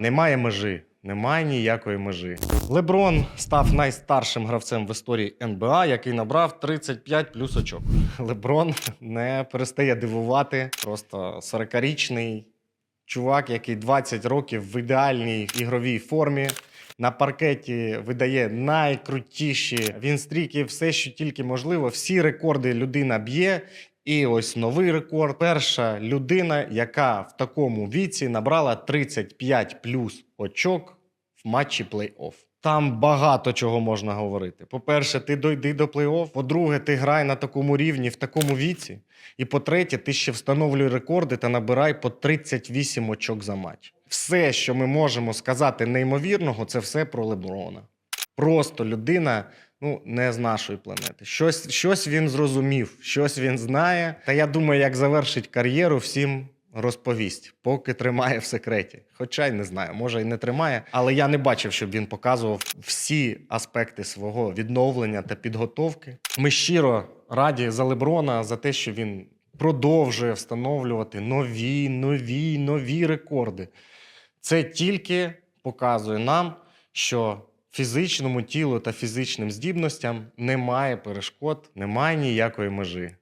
Немає межі. Немає ніякої межі. Леброн став найстаршим гравцем в історії НБА, який набрав 35 плюс очок. Леброн не перестає дивувати. Просто 40-річний чувак, який 20 років в ідеальній ігровій формі. На паркеті видає найкрутіші вінстріки, все, що тільки можливо. Всі рекорди людина б'є. І ось новий рекорд. Перша людина, яка в такому віці набрала 35 плюс очок в матчі плей-офф. Там багато чого можна говорити. По-перше, ти дойди до плей-офф. По-друге, ти грай на такому рівні в такому віці. І по-третє, ти ще встановлюй рекорди та набирай по 38 очок за матч. Все, що ми можемо сказати неймовірного, це все про Леброна. Просто людина ну, не з нашої планети. Щось, щось він зрозумів, щось він знає. Та я думаю, як завершить кар'єру, всім розповість, поки тримає в секреті. Хоча й не знаю, може й не тримає, але я не бачив, щоб він показував всі аспекти свого відновлення та підготовки. Ми щиро раді за Леброна, за те, що він продовжує встановлювати нові, нові, нові рекорди. Це тільки показує нам, що фізичному тілу та фізичним здібностям немає перешкод, немає ніякої межі.